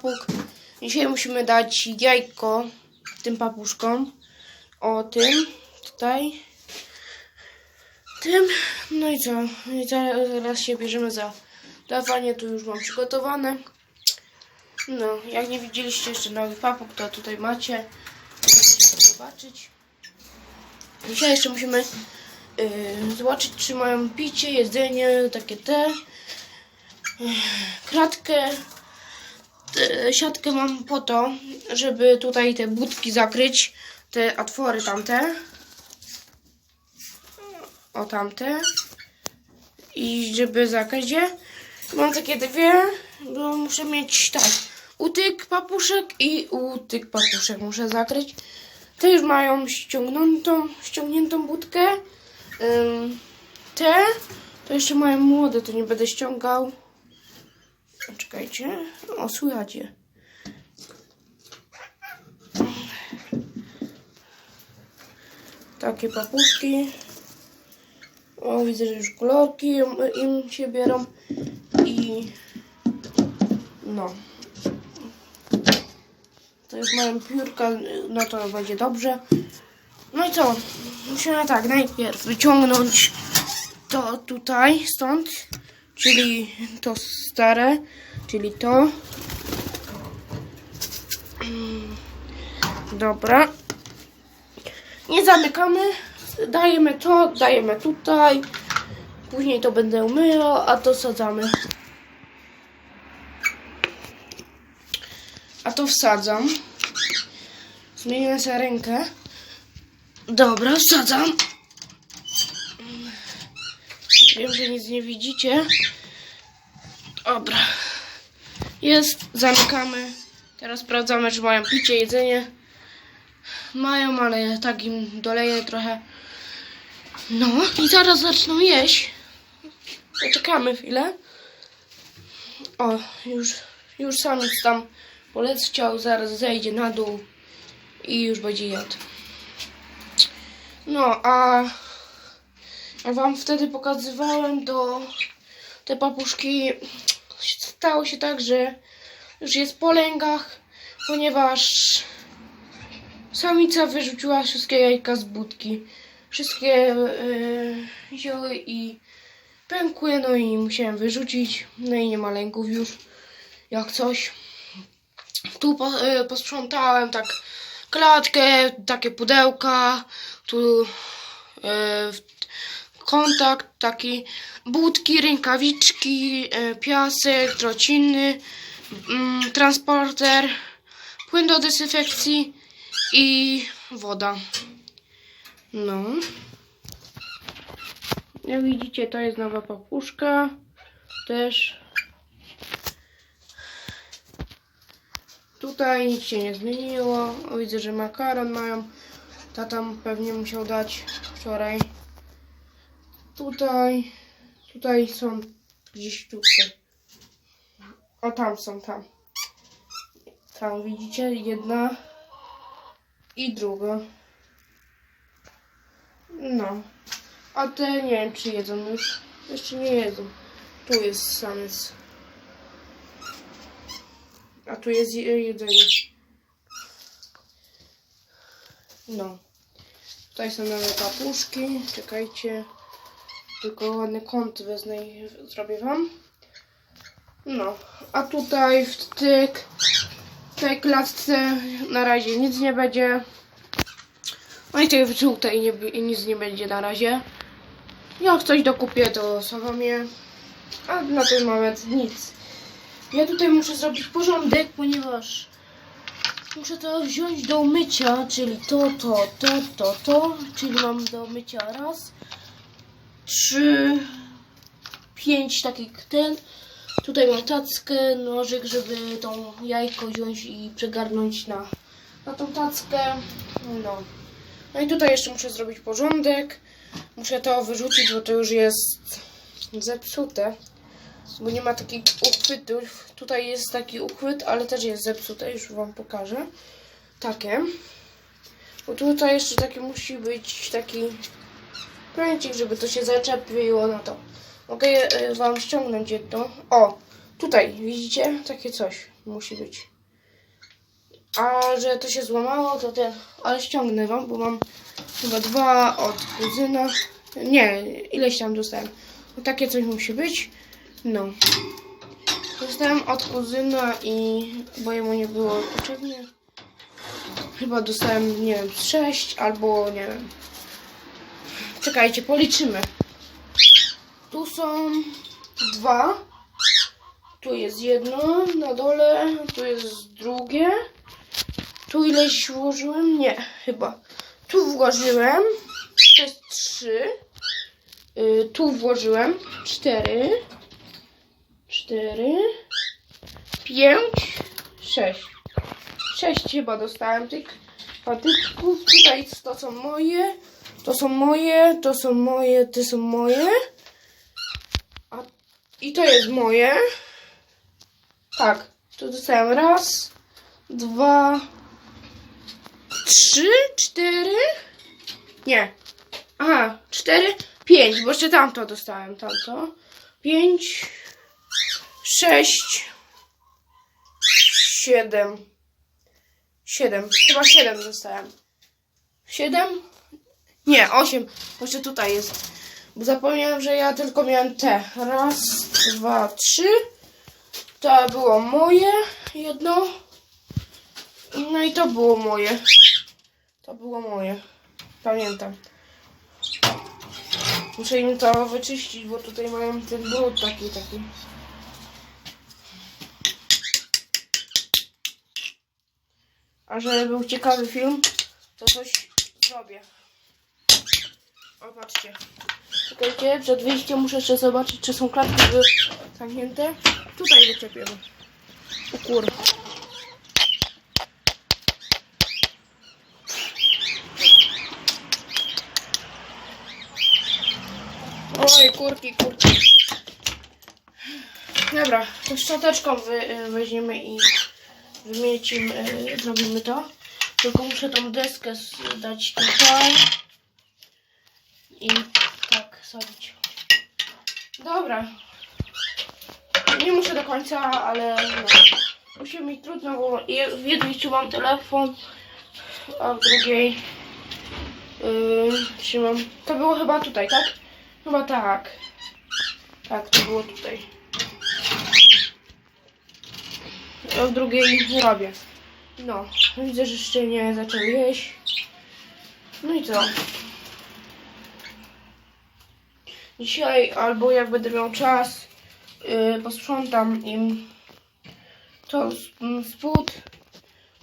papug. Dzisiaj musimy dać jajko tym papuszkom. O tym, tutaj. Tym. No i co? I zaraz, zaraz się bierzemy za dawanie. Tu już mam przygotowane. No, jak nie widzieliście jeszcze nowy papug, to tutaj macie. Zobaczyć. Dzisiaj jeszcze musimy yy, zobaczyć, czy mają picie, jedzenie, takie te. Yy, Kratkę, siatkę mam po to, żeby tutaj te budki zakryć, te otwory tamte. O tamte. I żeby zakryć je. Mam takie dwie, bo muszę mieć tak. Utyk papuszek i utyk papuszek muszę zakryć. Te już mają ściągniętą, ściągniętą budkę. Te to jeszcze mają młode, to nie będę ściągał. Czekajcie. O, słychać je. Takie papuszki. O, widzę, że już kolorki im, się bierą. I no. To już mają piórka, no to będzie dobrze. No i co? Musimy tak, najpierw wyciągnąć to tutaj, stąd, czyli to stare, czyli to. Dobra. Nie zamykamy, dajemy to, dajemy tutaj. Później to będę umyła, a to sadzamy. A to wsadzam. Zmieniłem sobie rękę. Dobra, wsadzam. Wiem, że nic nie widzicie. Dobra. Jest, zamykamy. Teraz sprawdzamy, czy mają picie, jedzenie. Mają, ale tak im doleję trochę. No i zaraz zaczną jeść. Poczekamy chwilę. O, już, już samiec tam poleciał, zaraz zejdzie na dół i już będzie jadł. No, a wam wtedy pokazywałem do te papuszki. Stało się tak, że już jest po lęgach, ponieważ samica wyrzuciła wszystkie jajka z budki. Wszystkie yy, wzięły i pękły, no i musiałem wyrzucić. No i nie ma lęków już, jak coś. Tu po, y, posprzątałem tak klatkę, takie pudełka, tu y, kontakt, taki budki, rękawiczki, y, piasek, trociny, mm, transporter, płyn do dezynfekcji i woda. No. Jak widzicie, to jest nowa papuszka. Też Tutaj nic się nie zmieniło. Widzę, że makaron mają. Tata pewnie musiał dać wczoraj. Tutaj, tutaj są gdzieś tutaj. O, tam są, tam. Tam widzicie, jedna i druga. No. A te nie wiem, czy jedzą już. Jeszcze nie jedzą. Tu jest samiec. A tu jest je- jedzenie. No. Tutaj są nowe papuszki. Czekajcie. Tylko ładny kąt wezmę i zrobię wam. No. A tutaj w tyk, tej klatce na razie nic nie będzie. No i tej w żółtej nie, nic nie będzie na razie. Jak coś dokupię, to sama je. A na ten moment nic. Ja tutaj muszę zrobić porządek, ponieważ muszę to wziąć do umycia, czyli to, to, to, to, to, czyli mam do mycia raz, trzy, pięć takich ten. Tutaj mam tackę, nożyk, żeby tą jajko wziąć i przegarnąć na, na tą tackę. No. no i tutaj jeszcze muszę zrobić porządek. Muszę to wyrzucić, bo to już jest zepsute bo nie ma takich uchwytów. Tutaj jest taki uchwyt, ale też jest zepsute, już wam pokażę. Takie. Bo tutaj jeszcze taki musi być taki pręcik, żeby to się zaczepiło na to. Mogę y, wam ściągnąć jedno. O, tutaj widzicie? Takie coś. musi być. A że to się złamało, to ten, ale ściągnę wam, bo mam chyba dwa od kuzyna. Nie, ileś tam dostałem. No, takie coś musi być. No. Dostałem od kuzyna i bo jemu nie było potrzebnie. Chyba dostałem, nie wiem, sześć albo nie wiem. Czekajcie, policzymy. Tu są dwa. Tu jest jedno na dole, tu jest drugie. Tu ileś włożyłem? Nie, chyba. Tu włożyłem. To jest trzy. Y, tu włożyłem cztery. Cztery. Pięć. Sześć. Sześć chyba dostałem tych patyczków. Tutaj to są moje. To są moje, to są moje, to są moje. A, I to jest moje. Tak, tu dostałem raz, dwa, trzy, cztery. Nie. Aha, cztery, pięć, bo jeszcze tamto dostałem, tamto. Pięć, sześć, siedem. Siedem, chyba siedem dostałem. Siedem? Nie, osiem. Jeszcze tutaj jest. Bo zapomniałem, że ja tylko miałem te. Raz, dwa, trzy. To było moje jedno. No i to było moje. To było moje. Pamiętam. Muszę im to wyczyścić, bo tutaj mają ten brud taki, taki. A żeby był ciekawy film, to coś zrobię. O, patrzcie. Czekajcie, przed wyjściem muszę jeszcze zobaczyć, czy są klatki zamknięte. Tutaj wyczepiemy. O kur... Oj, kurki, kurki. Dobra, to szczoteczką wy, weźmiemy i wymiecimy, y, zrobimy to. Tylko muszę tą deskę dać tutaj. I tak sadzić. Dobra. Nie muszę do końca, ale no. Musi mi trudno, bo w jednej trzymam telefon, a w drugiej yy, trzymam. To było chyba tutaj, tak? Chyba tak. Tak, to było tutaj. A w drugiej robię. No, widzę, że jeszcze nie zaczął jeść. No i co? Dzisiaj albo jak będę miał czas, yy, posprzątam im to s- m, spód.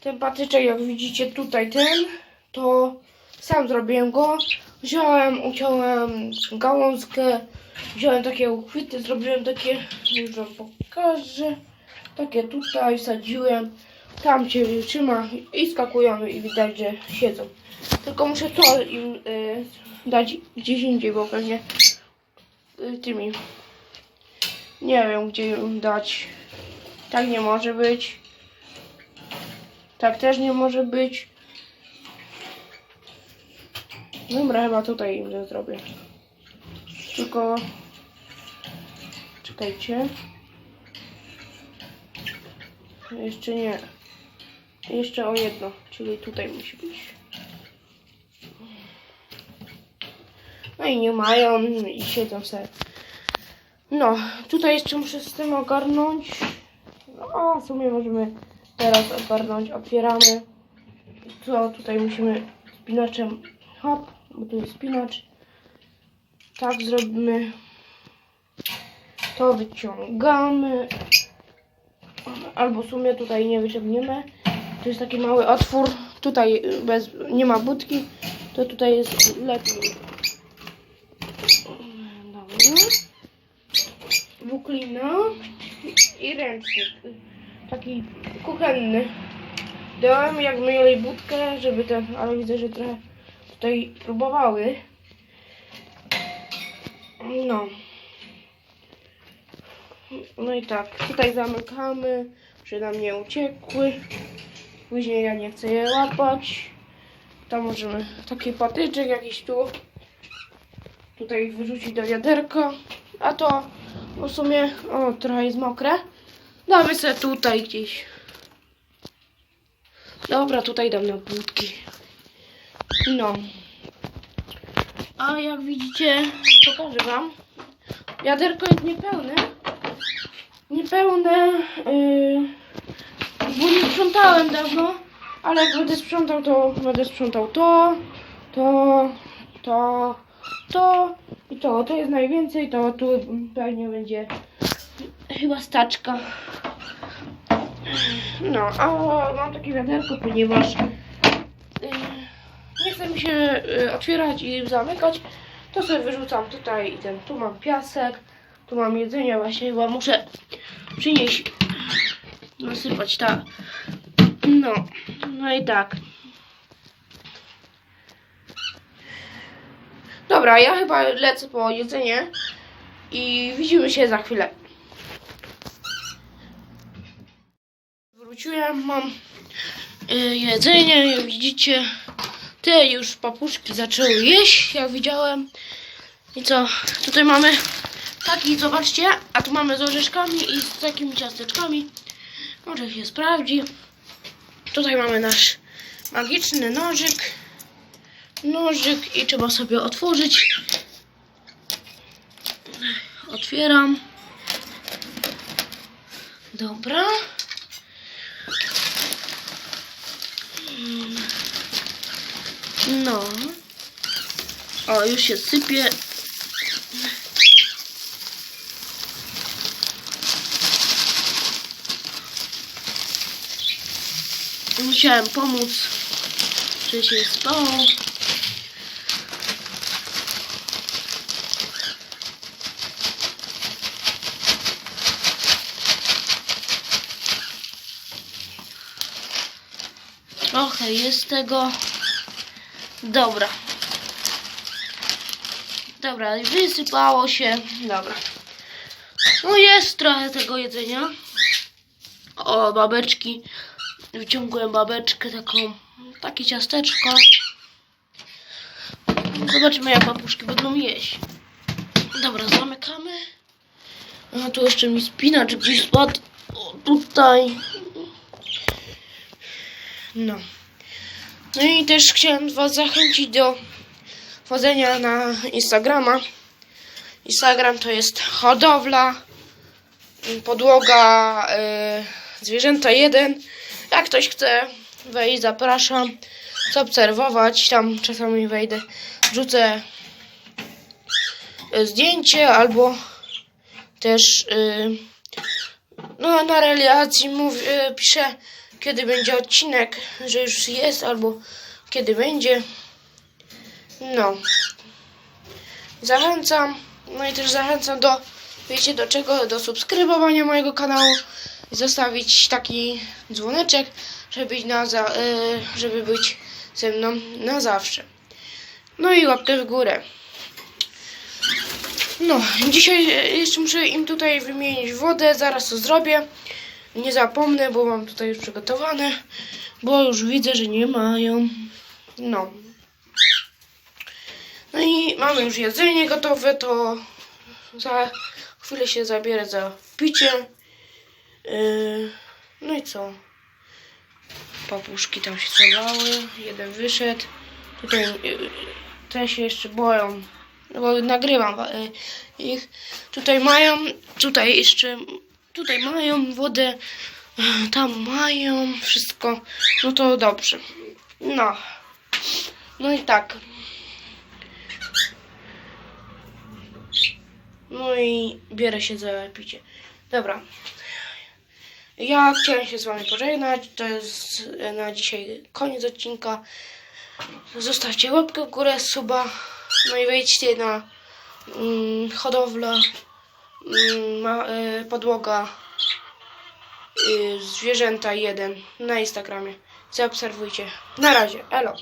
Ten patyczek, jak widzicie tutaj, ten, to sam zrobiłem go. Wziąłem, uciąłem gałązkę, wziąłem takie uchwyty, zrobiłem takie, już wam pokażę. Takie tutaj wsadziłem, tam się trzyma i skakują i widać, że siedzą. Tylko muszę to im y, dać gdzieś indziej, bo pewnie tymi. Nie wiem, gdzie ją dać. Tak nie może być. Tak też nie może być. Dobra, chyba tutaj im to zrobię. Tylko... Czekajcie. Jeszcze nie. Jeszcze o jedno, czyli tutaj musi być. I nie mają i siedzą sobie. No, tutaj jeszcze muszę z tym ogarnąć. No, w sumie możemy teraz ogarnąć. Otwieramy. Co tutaj musimy spinaczem. Hop, bo tu jest spinacz. Tak zrobimy. To wyciągamy. Albo w sumie tutaj nie wyciągniemy. To jest taki mały otwór. Tutaj bez, nie ma budki. To tutaj jest lepiej. Dobra. Buklina i ręcznik. Taki kuchenny. Dałem jak myli budkę, żeby ten, ale widzę, że trochę tutaj próbowały. No. No i tak, tutaj zamykamy, żeby nam nie uciekły. Później ja nie chcę je łapać. Tam możemy taki patyczek jakiś tu. Tutaj wyrzucić do wiaderka. A to w sumie, o trochę jest mokre. Damy sobie tutaj gdzieś. Dobra, tutaj dam na budki. No. A jak widzicie, pokażę wam. Wiaderko jest niepełne. Niepełne, yy, bo nie sprzątałem dawno, ale jak będę sprzątał, to będę sprzątał to, to, to, to i to. To jest najwięcej, to tu pewnie będzie chyba staczka. No, a mam takie wiaderko, ponieważ yy, nie chce mi się yy, otwierać i zamykać, to sobie wyrzucam tutaj i ten, tu mam piasek, tu mam jedzenie, właśnie chyba muszę przynieść, nasypać, tak. No, no i tak. Dobra, ja chyba lecę po jedzenie i widzimy się za chwilę. Wróciłem, mam y, jedzenie, jak widzicie. Te już papuszki zaczęły jeść, jak widziałem. I co? Tutaj mamy taki, zobaczcie, a tu mamy z orzeszkami i z takimi ciasteczkami. Może się sprawdzi. Tutaj mamy nasz magiczny nożyk. Nożyk i trzeba sobie otworzyć. Otwieram. Dobra. No. O, już się sypie. Musiałem pomóc, że się spało. Trochę jest tego. Dobra. Dobra, wysypało się. Dobra. No jest trochę tego jedzenia. O, babeczki. Wyciągłem babeczkę taką, takie ciasteczko. Zobaczymy jak papuszki będą jeść. Dobra, zamykamy. A tu jeszcze mi spinacz gdzieś spadł. O, tutaj. No. No i też chciałem Was zachęcić do wchodzenia na Instagrama. Instagram to jest hodowla, podłoga, y, zwierzęta 1. Jak ktoś chce wejść, zapraszam. Zaobserwować, tam czasami wejdę, wrzucę y, zdjęcie albo też y, no, na relacji mówię, piszę kiedy będzie odcinek, że już jest albo kiedy będzie. No. Zachęcam. No i też zachęcam do, wiecie do czego? Do subskrybowania mojego kanału. I zostawić taki dzwoneczek, żeby być, na za, e, żeby być ze mną na zawsze. No i łapkę w górę. No, dzisiaj e, jeszcze muszę im tutaj wymienić wodę, zaraz to zrobię. Nie zapomnę, bo mam tutaj już przygotowane, bo już widzę, że nie mają. No. No i mamy już jedzenie gotowe, to za chwilę się zabierę za picie. Yy, no i co? Papuszki tam się schowały, jeden wyszedł. Tutaj yy, te się jeszcze boją, no bo nagrywam yy, ich. Tutaj mają, tutaj jeszcze, tutaj mają wodę, tam mają wszystko. No to dobrze. No. No i tak. No i bierę się za picie. Dobra. Ja chciałem się z wami pożegnać. To jest na dzisiaj koniec odcinka. Zostawcie łapkę w górę, suba. No i wejdźcie na mm, hodowlę, ma, y, podłoga, y, zwierzęta 1 na Instagramie. Zaobserwujcie. Na razie. Elo.